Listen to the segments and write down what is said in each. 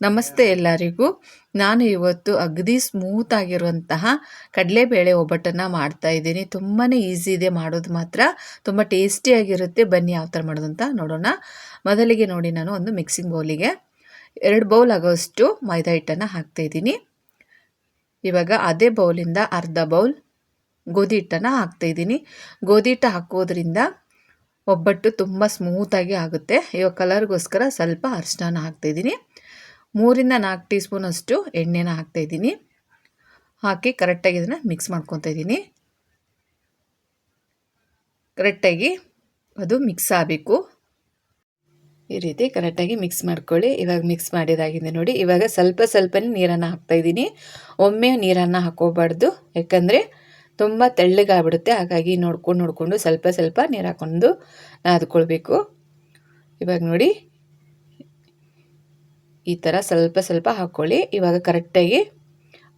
ನಮಸ್ತೆ ಎಲ್ಲರಿಗೂ. ನಾನು ಇವತ್ತು ಅಗದಿ ಸ್ಮೂತ್ ಆಗಿರುವಂತಹ ಕಡಲೆಬೇಳೆ ಒಬ್ಬಟ್ಟನ್ನು ಮಾಡ್ತಾ ಇದ್ದೀನಿ. ತುಂಬಾ ಈಸಿ ಇದೆ ಮಾಡೋದು ಮಾತ್ರ. ತುಂಬ ಟೇಸ್ಟಿಯಾಗಿರುತ್ತೆ ಬನ್ನಿ ಯಾವ ಥರ ಮಾಡೋದು ಅಂತ ನೋಡೋಣ. ಮೊದಲಿಗೆ ನೋಡಿ ನಾನು ಒಂದು ಮಿಕ್ಸಿಂಗ್ ಬೌಲಿಗೆ ಎರಡು ಬೌಲ್ ಆಗೋಷ್ಟು ಮೈದಾ ಹಿಟ್ಟನ್ನು ಹಾಕ್ತಾಯಿದ್ದೀನಿ ಇವಾಗ ಅದೇ ಬೌಲಿಂದ ಅರ್ಧ ಬೌಲ್ ಗೋಧಿ ಹಿಟ್ಟನ್ನು ಹಾಕ್ತಾಯಿದ್ದೀನಿ ಗೋಧಿ ಹಿಟ್ಟು ಹಾಕೋದ್ರಿಂದ ಒಬ್ಬಟ್ಟು ತುಂಬ ಸ್ಮೂತಾಗಿ ಆಗುತ್ತೆ. ಇವಾಗ ಕಲರ್ಗೋಸ್ಕರ ಸ್ವಲ್ಪ ಅರಿಶಿನ ಹಾಕ್ತಾಯಿದ್ದೀನಿ ಮೂರಿಂದ ನಾಲ್ಕು ಟೀ ಸ್ಪೂನಷ್ಟು ಎಣ್ಣೆನ ಹಾಕ್ತಾಯಿದ್ದೀನಿ ಹಾಕಿ ಕರೆಕ್ಟಾಗಿ ಇದನ್ನು ಮಿಕ್ಸ್ ಮಾಡ್ಕೊತಾ ಇದ್ದೀನಿ. ಕರೆಕ್ಟಾಗಿ ಅದು ಮಿಕ್ಸ್ ಆಗಬೇಕು. ಈ ರೀತಿ ಕರೆಕ್ಟಾಗಿ ಮಿಕ್ಸ್ ಮಾಡ್ಕೊಳ್ಳಿ. ಇವಾಗ ಮಿಕ್ಸ್ ಮಾಡಿದಾಗಿದೆ ನೋಡಿ, ಇವಾಗ ಸ್ವಲ್ಪ ಸ್ವಲ್ಪನೇ ನೀರನ್ನು ಹಾಕ್ತಾಯಿದ್ದೀನಿ ಒಮ್ಮೆ ನೀರನ್ನು ಹಾಕೋಬಾರ್ದು ಯಾಕಂದರೆ ತುಂಬ ತೆಳ್ಳಗಾಗ್ಬಿಡುತ್ತೆ. ಹಾಗಾಗಿ ನೋಡ್ಕೊಂಡು ನೋಡಿಕೊಂಡು ಸ್ವಲ್ಪ ಸ್ವಲ್ಪ ನೀರು ಹಾಕ್ಕೊಂಡು ನಾದ್ಕೊಳ್ಬೇಕು. ಇವಾಗ ನೋಡಿ ಈ ಥರ ಸ್ವಲ್ಪ ಸ್ವಲ್ಪ ಹಾಕ್ಕೊಳ್ಳಿ ಇವಾಗ ಕರೆಕ್ಟಾಗಿ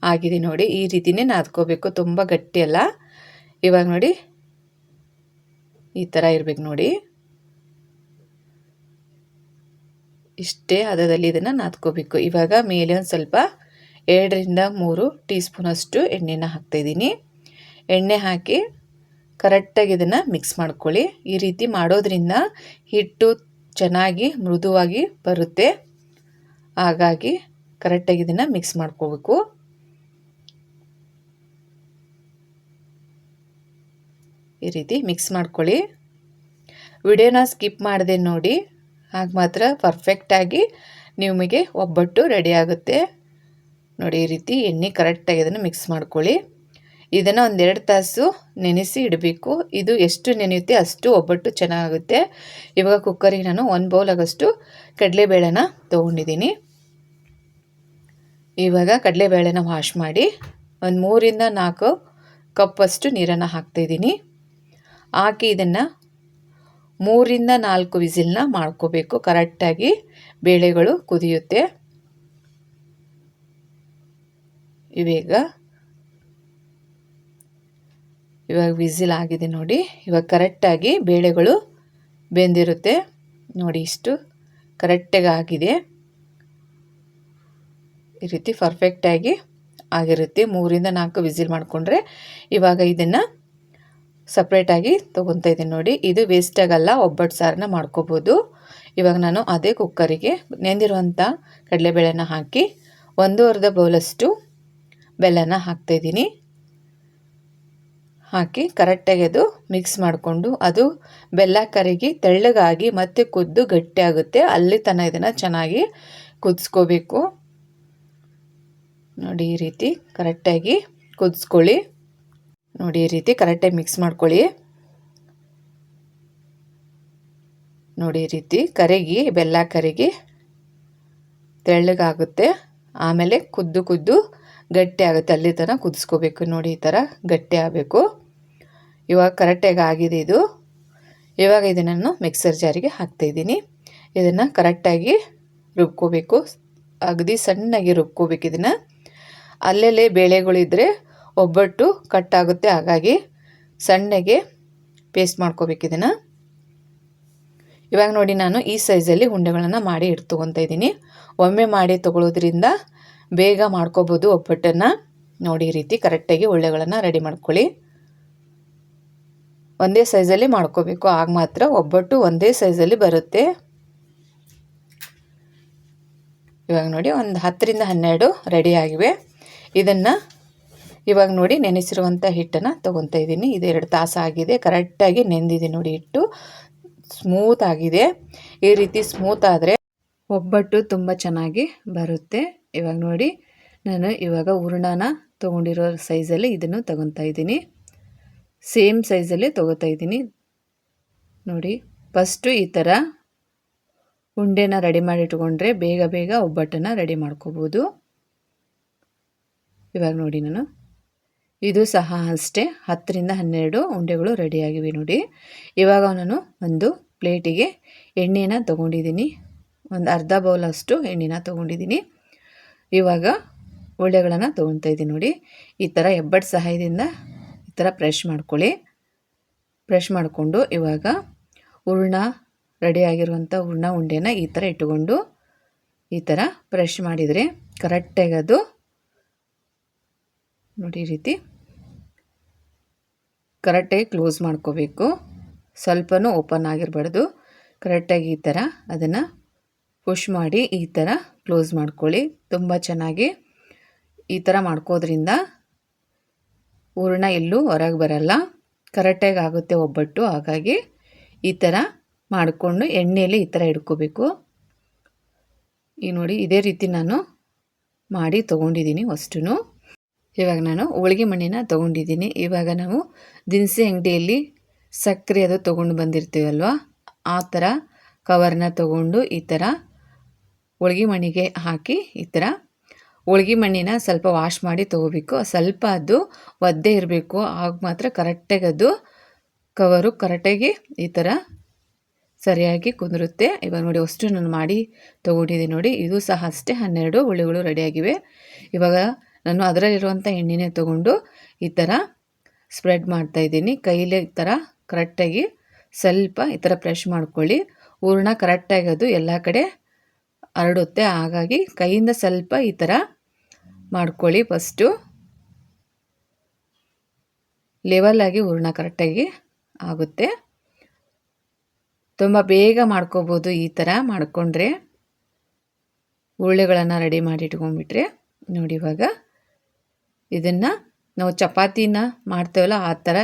ಆಗಿದೆ ನೋಡಿ. ಈ ರೀತಿನೇ ನಾದ್ಕೋಬೇಕು. ತುಂಬ ಗಟ್ಟಿ ಅಲ್ಲ. ಇವಾಗ ನೋಡಿ. ಈ ಥರ ಇರಬೇಕು ನೋಡಿ. ಇಷ್ಟೇ ಹದದಲ್ಲಿ ಇದನ್ನು ನಾದ್ಕೋಬೇಕು. ಇವಾಗ ಮೇಲೆ ಒಂದು ಸ್ವಲ್ಪ ಎರಡರಿಂದ ಮೂರು ಟೀ ಸ್ಪೂನಷ್ಟು ಎಣ್ಣೆನ ಹಾಕ್ತಾಯಿದ್ದೀನಿ ಎಣ್ಣೆ ಹಾಕಿ ಕರೆಕ್ಟಾಗಿ ಇದನ್ನು ಮಿಕ್ಸ್ ಮಾಡ್ಕೊಳ್ಳಿ. ಈ ರೀತಿ ಮಾಡೋದ್ರಿಂದ ಹಿಟ್ಟು ಚೆನ್ನಾಗಿ ಮೃದುವಾಗಿ ಬರುತ್ತೆ. ಹಾಗಾಗಿ ಕರೆಕ್ಟಾಗಿ ಇದನ್ನು ಮಿಕ್ಸ್ ಮಾಡ್ಕೋಬೇಕು. ಈ ರೀತಿ ಮಿಕ್ಸ್ ಮಾಡ್ಕೊಳ್ಳಿ. ವಿಡಿಯೋನ ಸ್ಕಿಪ್ ಮಾಡಿದೆ ನೋಡಿ. ಆಗ ಮಾತ್ರ ಪರ್ಫೆಕ್ಟಾಗಿ ನಿಮಗೆ ಒಬ್ಬಟ್ಟು ರೆಡಿ ಆಗುತ್ತೆ. ನೋಡಿ, ಈ ರೀತಿ ಎಣ್ಣೆ ಕರೆಕ್ಟಾಗಿ ಇದನ್ನು ಮಿಕ್ಸ್ ಮಾಡ್ಕೊಳ್ಳಿ. ಇದನ್ನು ಒಂದೆರಡು ತಾಸು ನೆನೆಸಿ ಇಡಬೇಕು. ಇದು ಎಷ್ಟು ನೆನೆಯುತ್ತೆ ಅಷ್ಟು ಒಬ್ಬಟ್ಟು ಚೆನ್ನಾಗುತ್ತೆ. ಇವಾಗ ಕುಕ್ಕರಿಗೆ ನಾನು ಒಂದು ಬೌಲ್ ಆಗಷ್ಟು ಕಡಲೆಬೇಳೆನ ತೊಗೊಂಡಿದ್ದೀನಿ. ಇವಾಗ ಕಡಲೆಬೇಳೆನ ವಾಶ್ ಮಾಡಿ ಒಂದು ಮೂರಿಂದ ನಾಲ್ಕು ಕಪ್ಪಷ್ಟು ನೀರನ್ನು ಹಾಕ್ತಾಯಿದ್ದೀನಿ ಹಾಕಿ ಇದನ್ನು ಮೂರಿಂದ ನಾಲ್ಕು ವಿಸಿಲ್ನ ಮಾಡ್ಕೋಬೇಕು. ಕರೆಕ್ಟಾಗಿ ಬೇಳೆಗಳು ಕುದಿಯುತ್ತೆ. ಇವಾಗ ಇವಾಗ ವಿಸಿಲ್ ಆಗಿದೆ ನೋಡಿ. ಇವಾಗ ಕರೆಕ್ಟಾಗಿ ಬೇಳೆಗಳು ಬೆಂದಿರುತ್ತೆ. ನೋಡಿ ಇಷ್ಟು ಕರೆಕ್ಟಾಗಿ ಆಗಿದೆ. ಈ ರೀತಿ ಪರ್ಫೆಕ್ಟಾಗಿ ಆಗಿರುತ್ತೆ. ಮೂರಿಂದ ನಾಲ್ಕು ವಿಸಿಲ್ ಮಾಡಿಕೊಂಡ್ರೆ ಇವಾಗ ಇದನ್ನು ಸಪ್ರೇಟಾಗಿ ತೊಗೊತಾ ಇದ್ದೀನಿ ನೋಡಿ. ಇದು ವೇಸ್ಟ್ ಆಗಲ್ಲ, ಒಬ್ಬಟ್ಟು ಸಾರನ್ನ ಮಾಡ್ಕೋಬೋದು. ಇವಾಗ ನಾನು ಅದೇ ಕುಕ್ಕರಿಗೆ ನೆಂದಿರುವಂಥ ಕಡಲೆಬೇಳೆನ ಹಾಕಿ ಒಂದೂವರೆ ಬೌಲಷ್ಟು ಬೆಲ್ಲನ ಹಾಕ್ತಾಯಿದ್ದೀನಿ ಹಾಕಿ ಕರೆಕ್ಟಾಗಿ ಅದು ಮಿಕ್ಸ್ ಮಾಡಿಕೊಂಡು ಅದು ಬೆಲ್ಲ ಕರಗಿ ತೆಳ್ಳಗಾಗಿ ಮತ್ತೆ ಕುದ್ದು ಗಟ್ಟಿ ಆಗುತ್ತೆ. ಅಲ್ಲಿ ತನಕ ಇದನ್ನು ಚೆನ್ನಾಗಿ ಕುದಿಸ್ಕೋಬೇಕು. ನೋಡಿ ಈ ರೀತಿ ಕರೆಕ್ಟಾಗಿ ಕುದಿಸ್ಕೊಳ್ಳಿ. ನೋಡಿ ಈ ರೀತಿ ಕರೆಕ್ಟಾಗಿ ಮಿಕ್ಸ್ ಮಾಡ್ಕೊಳ್ಳಿ. ನೋಡಿ ಈ ರೀತಿ ಕರಗಿ, ಬೆಲ್ಲ ಕರಗಿ ತೆಳ್ಳಗಾಗುತ್ತೆ. ಆಮೇಲೆ ಕುದ್ದು ಕುದ್ದು ಗಟ್ಟಿ ಆಗುತ್ತೆ. ಅಲ್ಲಿ ಥರ ಕುದಿಸ್ಕೋಬೇಕು. ನೋಡಿ ಈ ಥರ ಗಟ್ಟಿ ಆಗಬೇಕು. ಇವಾಗ ಕರೆಕ್ಟಾಗಿ ಆಗಿದೆ ಇದು. ಇವಾಗ ಇದನ್ನು ಮಿಕ್ಸರ್ ಜಾರಿಗೆ ಹಾಕ್ತಾಯಿದ್ದೀನಿ ಇದನ್ನು ಕರೆಕ್ಟಾಗಿ ರುಬ್ಕೋಬೇಕು. ಅಗದಿ ಸಣ್ಣಗೆ ರುಬ್ಕೋಬೇಕು ಇದನ್ನು. ಅಲ್ಲಲ್ಲೇ ಬೇಳೆಗಳಿದ್ದರೆ ಒಬ್ಬಟ್ಟು ಕಟ್ಟಾಗುತ್ತೆ. ಹಾಗಾಗಿ ಸಣ್ಣಗೆ ಪೇಸ್ಟ್ ಮಾಡ್ಕೋಬೇಕು ಇದನ್ನು. ಇವಾಗ ನೋಡಿ ನಾನು ಈ ಸೈಜಲ್ಲಿ ಉಂಡೆಗಳನ್ನು ಮಾಡಿ ಇಟ್ಟು ಇದ್ದೀನಿ. ಒಮ್ಮೆ ಮಾಡಿ ತೊಗೊಳೋದ್ರಿಂದ ಬೇಗ ಮಾಡ್ಕೋಬೋದು ಒಬ್ಬಟ್ಟನ್ನು. ನೋಡಿ ಈ ರೀತಿ ಕರೆಕ್ಟಾಗಿ ಉಳ್ಳೆಗಳನ್ನು ರೆಡಿ ಮಾಡ್ಕೊಳ್ಳಿ. ಒಂದೇ ಸೈಜಲ್ಲಿ ಮಾಡ್ಕೋಬೇಕು. ಆಗ ಮಾತ್ರ ಒಬ್ಬಟ್ಟು ಒಂದೇ ಸೈಜಲ್ಲಿ ಬರುತ್ತೆ. ಇವಾಗ ನೋಡಿ ಒಂದು ಹತ್ತರಿಂದ ಹನ್ನೆರಡು ರೆಡಿ ಆಗಿವೆ. ಇದನ್ನು ಇವಾಗ ನೋಡಿ ನೆನೆಸಿರುವಂಥ ಹಿಟ್ಟನ್ನು ತೊಗೊತಾ ಇದ್ದೀನಿ. ಇದು ಎರಡು ತಾಸು ಆಗಿದೆ. ಕರೆಕ್ಟಾಗಿ ನೆಂದಿದೆ ನೋಡಿ ಹಿಟ್ಟು. ಸ್ಮೂತ್ ಆಗಿದೆ. ಈ ರೀತಿ ಸ್ಮೂತ್ ಆದರೆ ಒಬ್ಬಟ್ಟು ತುಂಬ ಚೆನ್ನಾಗಿ ಬರುತ್ತೆ. ಇವಾಗ ನೋಡಿ ನಾನು ಇವಾಗ ಹೂರ್ಣನ ತೊಗೊಂಡಿರೋ ಸೈಜಲ್ಲಿ ಇದನ್ನು ತೊಗೊತಾ ಇದ್ದೀನಿ. ಸೇಮ್ ಸೈಜಲ್ಲೇ ತೊಗೋತಾ ಇದ್ದೀನಿ. ನೋಡಿ ಫಸ್ಟು ಈ ಥರ ಉಂಡೆನ ರೆಡಿ ಮಾಡಿ ಇಟ್ಕೊಂಡ್ರೆ ಬೇಗ ಬೇಗ ಒಬ್ಬಟ್ಟನ್ನು ರೆಡಿ ಮಾಡ್ಕೋಬೋದು. ಇವಾಗ ನೋಡಿ ನಾನು. ಇದು ಸಹ ಅಷ್ಟೇ. ಹತ್ತರಿಂದ ಹನ್ನೆರಡು ಉಂಡೆಗಳು ರೆಡಿಯಾಗಿವೆ ನೋಡಿ. ಇವಾಗ ನಾನು ಒಂದು ಪ್ಲೇಟಿಗೆ ಎಣ್ಣೆನ ತೊಗೊಂಡಿದ್ದೀನಿ. ಒಂದು ಅರ್ಧ ಬೌಲಷ್ಟು ಎಣ್ಣೆನ ತೊಗೊಂಡಿದ್ದೀನಿ. ಇವಾಗ ಉಳ್ಳೆಗಳನ್ನು ತೊಗೊಳ್ತಾ ಇದ್ದೀನಿ ನೋಡಿ. ಈ ಥರ ಹೆಬ್ಬಟ್ಟು ಸಹಾಯದಿಂದ ಈ ಥರ ಪ್ರೆಶ್ ಮಾಡ್ಕೊಳ್ಳಿ. ಪ್ರೆಶ್ ಮಾಡಿಕೊಂಡು ಇವಾಗ ಹೂರ್ಣ ರೆಡಿಯಾಗಿರುವಂಥ ಹೂರ್ಣ ಉಂಡೆನ ಈ ಥರ ಇಟ್ಟುಕೊಂಡು ಈ ಥರ ಪ್ರೆಶ್ ಮಾಡಿದರೆ ಕರೆಕ್ಟಾಗಿ ಅದು ನೋಡಿ ಈ ರೀತಿ. ಕರೆಕ್ಟಾಗಿ ಕ್ಲೋಸ್ ಮಾಡ್ಕೋಬೇಕು. ಸ್ವಲ್ಪನೂ ಓಪನ್ ಆಗಿರಬಾರ್ದು. ಕರೆಕ್ಟಾಗಿ ಈ ಥರ ಅದನ್ನು ಪುಷ್ ಮಾಡಿ ಈ ಥರ ಕ್ಲೋಸ್ ಮಾಡ್ಕೊಳ್ಳಿ. ತುಂಬ ಚೆನ್ನಾಗಿ ಈ ಥರ ಮಾಡ್ಕೋದ್ರಿಂದ ಹೂರಣ ಎಲ್ಲೂ ಹೊರಗೆ ಬರಲ್ಲ. ಕರೆಕ್ಟಾಗಿ ಆಗುತ್ತೆ ಒಬ್ಬಟ್ಟು. ಹಾಗಾಗಿ ಈ ಥರ ಮಾಡಿಕೊಂಡು ಎಣ್ಣೆಯಲ್ಲಿ ಈ ಥರ ಇಡ್ಕೋಬೇಕು ಈ ನೋಡಿ ಇದೇ ರೀತಿ ನಾನು ಮಾಡಿ ತೊಗೊಂಡಿದ್ದೀನಿ ಅಷ್ಟು ಇವಾಗ ನಾನು ಹೋಳಿಗೆ ಮಣ್ಣಿನ ತೊಗೊಂಡಿದ್ದೀನಿ. ಇವಾಗ ನಾವು ದಿನಸಿ ಅಂಗಡಿಯಲ್ಲಿ ಸಕ್ಕರೆ ಅದು ತೊಗೊಂಡು ಬಂದಿರ್ತೀವಲ್ವ? ಆ ಥರ ಕವರ್ನ ತೊಗೊಂಡು ಈ ಥರ ಹೋಳಿಗೆ ಮಣ್ಣಿಗೆ ಹಾಕಿ ಈ ಥರ ಹೋಳಿಗೆ ಮಣ್ಣಿನ ಸ್ವಲ್ಪ ವಾಶ್ ಮಾಡಿ ತೊಗೋಬೇಕು. ಸ್ವಲ್ಪ ಅದು ಒದ್ದೆ ಇರಬೇಕು. ಆಗ ಮಾತ್ರ ಕರೆಕ್ಟಾಗಿ ಅದು ಕವರು ಕರೆಕ್ಟಾಗಿ ಈ ಥರ ಸರಿಯಾಗಿ ಕುಂದಿರುತ್ತೆ. ಇವಾಗ ನೋಡಿ ಅಷ್ಟು ನಾನು ಮಾಡಿ ತೊಗೊಂಡಿದ್ದೀನಿ ನೋಡಿ. ಇದು ಸಹ ಅಷ್ಟೇ ಹನ್ನೆರಡು ಹುಳಿಗಳು ರೆಡಿಯಾಗಿವೆ ಇವಾಗ ನಾನು ಅದರಲ್ಲಿರುವಂಥ ಎಣ್ಣೆನೇ ತೊಗೊಂಡು ಈ ಥರ ಸ್ಪ್ರೆಡ್ ಮಾಡ್ತಾಯಿದ್ದೀನಿ ಕೈಲೇ ಈ ಥರ ಕರೆಕ್ಟಾಗಿ ಸ್ವಲ್ಪ ಈ ಥರ ಪ್ರೆಶ್ ಮಾಡ್ಕೊಳ್ಳಿ. ಹೂರ್ಣ ಕರೆಕ್ಟಾಗಿ ಅದು ಎಲ್ಲ ಕಡೆ ಹರಡುತ್ತೆ. ಹಾಗಾಗಿ ಕೈಯಿಂದ ಸ್ವಲ್ಪ ಈ ಥರ ಮಾಡ್ಕೊಳ್ಳಿ ಫಸ್ಟು ಲೆವಲಾಗಿ ಹೂರ್ಣ ಕರೆಕ್ಟಾಗಿ ಆಗುತ್ತೆ. ತುಂಬ ಬೇಗ ಮಾಡ್ಕೋಬೋದು ಈ ಥರ ಮಾಡಿಕೊಂಡ್ರೆ. ಉರುಳೆಗಳನ್ನು ರೆಡಿ ಮಾಡಿ ಇಟ್ಕೊಂಡ್ಬಿಟ್ರೆ ನೋಡಿ ಇವಾಗ. ಇದನ್ನು ನಾವು ಚಪಾತಿನ ಮಾಡ್ತೇವಲ್ಲ ಆ ಥರ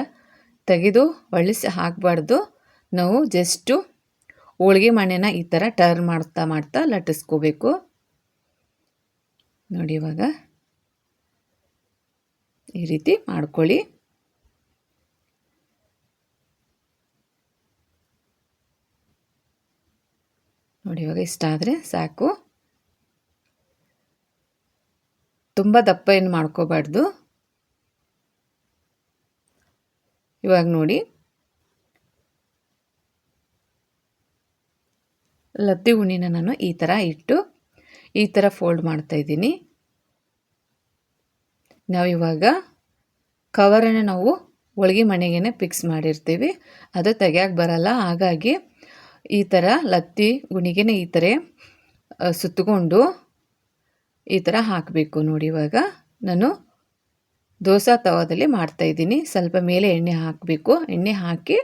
ತೆಗೆದು ಒಳಿಸಿ ಹಾಕಬಾರ್ದು. ನಾವು ಜಸ್ಟು ಹೋಳ್ಗೆ ಮಣ್ಣೆನ ಈ ಥರ ಟರ್ನ್ ಮಾಡ್ತಾ ಮಾಡ್ತಾ ಲಟ್ಟಿಸ್ಕೋಬೇಕು. ನೋಡಿ ಇವಾಗ. ಈ ರೀತಿ ಮಾಡ್ಕೊಳ್ಳಿ. ನೋಡಿ ಇವಾಗ ಇಷ್ಟ ಆದರೆ ಸಾಕು. ತುಂಬ ದಪ್ಪ ಏನು ಮಾಡ್ಕೋಬಾರ್ದು. ಇವಾಗ ನೋಡಿ. ಲತ್ತಿ ಉಣ್ಣಿನ ನಾನು ಈ ಥರ ಇಟ್ಟು ಈ ಥರ ಫೋಲ್ಡ್ ಮಾಡ್ತಾಯಿದ್ದೀನಿ ನಾವು ಇವಾಗ ಕವರನ್ನು ನಾವು ಹೋಳ್ಗೆ ಮನೆಗೇ ಫಿಕ್ಸ್ ಮಾಡಿರ್ತೀವಿ. ಅದು ತೆಗಿಯೋಕೆ ಬರಲ್ಲ. ಹಾಗಾಗಿ ಈ ಥರ ಲತ್ತಿ ಗುಣಿಗೆ ಈ ಥರ ಸುತ್ತಕೊಂಡು ಈ ಥರ ಹಾಕಬೇಕು ನೋಡಿ ಇವಾಗ. ನಾನು ದೋಸೆ ತವಾದಲ್ಲಿ ಮಾಡ್ತಾಯಿದ್ದೀನಿ ಸ್ವಲ್ಪ ಮೇಲೆ ಎಣ್ಣೆ ಹಾಕಬೇಕು. ಎಣ್ಣೆ ಹಾಕಿ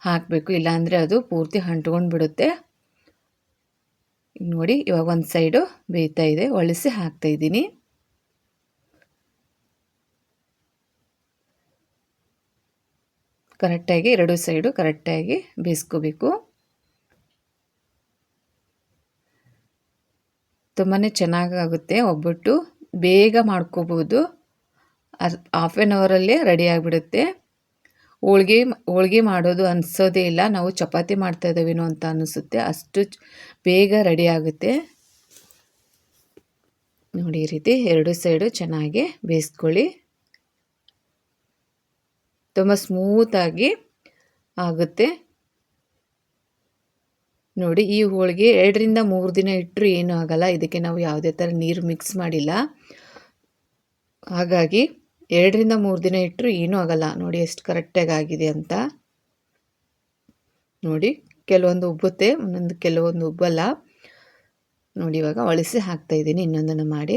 ಹಾಕಬೇಕು. ಇಲ್ಲಾಂದರೆ ಅದು ಪೂರ್ತಿ ಅಂಟ್ಕೊಂಡು ಬಿಡುತ್ತೆ. ನೋಡಿ ಇವಾಗ ಒಂದು ಸೈಡು ಬೇಯ್ತಾ ಇದೆ. ಒಳಸಿ ಹಾಕ್ತಾಯಿದ್ದೀನಿ ಕರೆಕ್ಟಾಗಿ ಎರಡು ಸೈಡು ಕರೆಕ್ಟಾಗಿ ಬೇಯಿಸ್ಕೋಬೇಕು. ತುಂಬಾ ಚೆನ್ನಾಗಾಗುತ್ತೆ ಒಬ್ಬಟ್ಟು. ಬೇಗ ಮಾಡ್ಕೋಬೋದು. ಅದು ಹಾಫ್ ಆನ್ ಅವರಲ್ಲೇ ರೆಡಿ ಆಗಿಬಿಡುತ್ತೆ. ಹೋಳ್ಗೆ ಹೋಳ್ಗೆ ಮಾಡೋದು ಅನಿಸೋದೇ ಇಲ್ಲ. ನಾವು ಚಪಾತಿ ಮಾಡ್ತಾ ಇದ್ದೀವೇನೋ ಅಂತ ಅನಿಸುತ್ತೆ. ಅಷ್ಟು ಬೇಗ ರೆಡಿ ಆಗುತ್ತೆ. ನೋಡಿ ಈ ರೀತಿ ಎರಡು ಸೈಡು ಚೆನ್ನಾಗಿ ಬೇಯಿಸ್ಕೊಳ್ಳಿ. ತುಂಬ ಸ್ಮೂತಾಗಿ ಆಗುತ್ತೆ. ನೋಡಿ, ಈ ಹೋಳಿಗೆ ಎರಡರಿಂದ ಮೂರು ದಿನ ಇಟ್ಟರೂ ಏನೂ ಆಗಲ್ಲ. ಇದಕ್ಕೆ ನಾವು ಯಾವುದೇ ಥರ ನೀರು ಮಿಕ್ಸ್ ಮಾಡಿಲ್ಲ. ಹಾಗಾಗಿ ಎರಡರಿಂದ ಮೂರು ದಿನ ಇಟ್ಟರು ಏನೂ ಆಗಲ್ಲ. ನೋಡಿ, ಎಷ್ಟು ಕರೆಕ್ಟಾಗಿ ಆಗಿದೆ ಅಂತ. ನೋಡಿ, ಕೆಲವೊಂದು ಉಬ್ಬುತ್ತೆ ಒಂದೊಂದು ಕೆಲವೊಂದು ಉಬ್ಬಲ್ಲ. ನೋಡಿ, ಇವಾಗ ಒಳಿಸಿ ಹಾಕ್ತಾಯಿದ್ದೀನಿ ಇನ್ನೊಂದನ್ನು ಮಾಡಿ.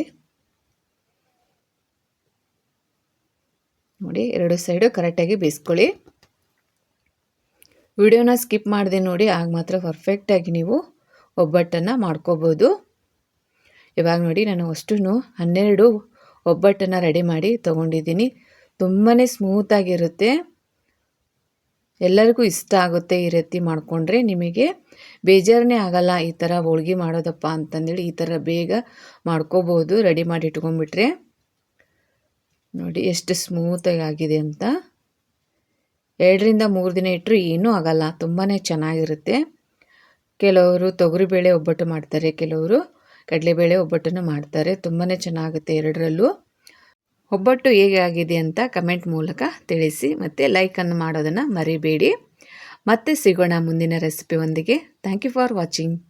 ನೋಡಿ, ಎರಡು ಸೈಡು ಕರೆಕ್ಟಾಗಿ ಬೇಯಿಸ್ಕೊಳ್ಳಿ. ವಿಡಿಯೋನ ಸ್ಕಿಪ್ ಮಾಡಿದೆ ನೋಡಿ, ಆಗ ಮಾತ್ರ ಪರ್ಫೆಕ್ಟಾಗಿ ನೀವು ಒಬ್ಬಟ್ಟನ್ನು ಮಾಡ್ಕೋಬೋದು. ಇವಾಗ ನೋಡಿ, ನಾನು ಅಷ್ಟೂ ಹನ್ನೆರಡು ಒಬ್ಬಟ್ಟನ್ನು ರೆಡಿ ಮಾಡಿ ತೊಗೊಂಡಿದ್ದೀನಿ. ತುಂಬಾ ಸ್ಮೂತಾಗಿರುತ್ತೆ ಎಲ್ಲರಿಗೂ ಇಷ್ಟ ಆಗುತ್ತೆ ಈ ರೀತಿ ಮಾಡಿಕೊಂಡ್ರೆ. ನಿಮಗೆ ಬೇಜಾರನೇ ಆಗಲ್ಲ ಈ ಥರ ಹೋಳ್ಗೆ ಮಾಡೋದಪ್ಪ ಅಂತಂದೇಳಿ ಈ ಥರ ಬೇಗ ಮಾಡ್ಕೋಬೋದು ರೆಡಿ ಮಾಡಿ ಇಟ್ಕೊಂಡ್ಬಿಟ್ರೆ. ನೋಡಿ, ಎಷ್ಟು ಸ್ಮೂತಾಗಿ ಆಗಿದೆ ಅಂತ. ಎರಡರಿಂದ ಮೂರು ದಿನ ಇಟ್ಟರೂ ಏನೂ ಆಗಲ್ಲ ತುಂಬಾ ಚೆನ್ನಾಗಿರುತ್ತೆ. ಕೆಲವರು ತೊಗರಿಬೇಳೆ ಒಬ್ಬಟ್ಟು ಮಾಡ್ತಾರೆ, ಕೆಲವರು ಕಡಲೆಬೇಳೆ ಒಬ್ಬಟ್ಟನ್ನು ಮಾಡ್ತಾರೆ ತುಂಬಾ ಚೆನ್ನಾಗುತ್ತೆ ಎರಡರಲ್ಲೂ. ಒಬ್ಬಟ್ಟು ಹೇಗೆ ಆಗಿದೆ ಅಂತ ಕಮೆಂಟ್ ಮೂಲಕ ತಿಳಿಸಿ, ಮತ್ತು ಲೈಕನ್ನು ಮಾಡೋದನ್ನು ಮರಿಬೇಡಿ. ಮತ್ತೆ ಸಿಗೋಣ ಮುಂದಿನ ರೆಸಿಪಿ ಒಂದಿಗೆ ಥ್ಯಾಂಕ್ ಯು ಫಾರ್ ವಾಚಿಂಗ್.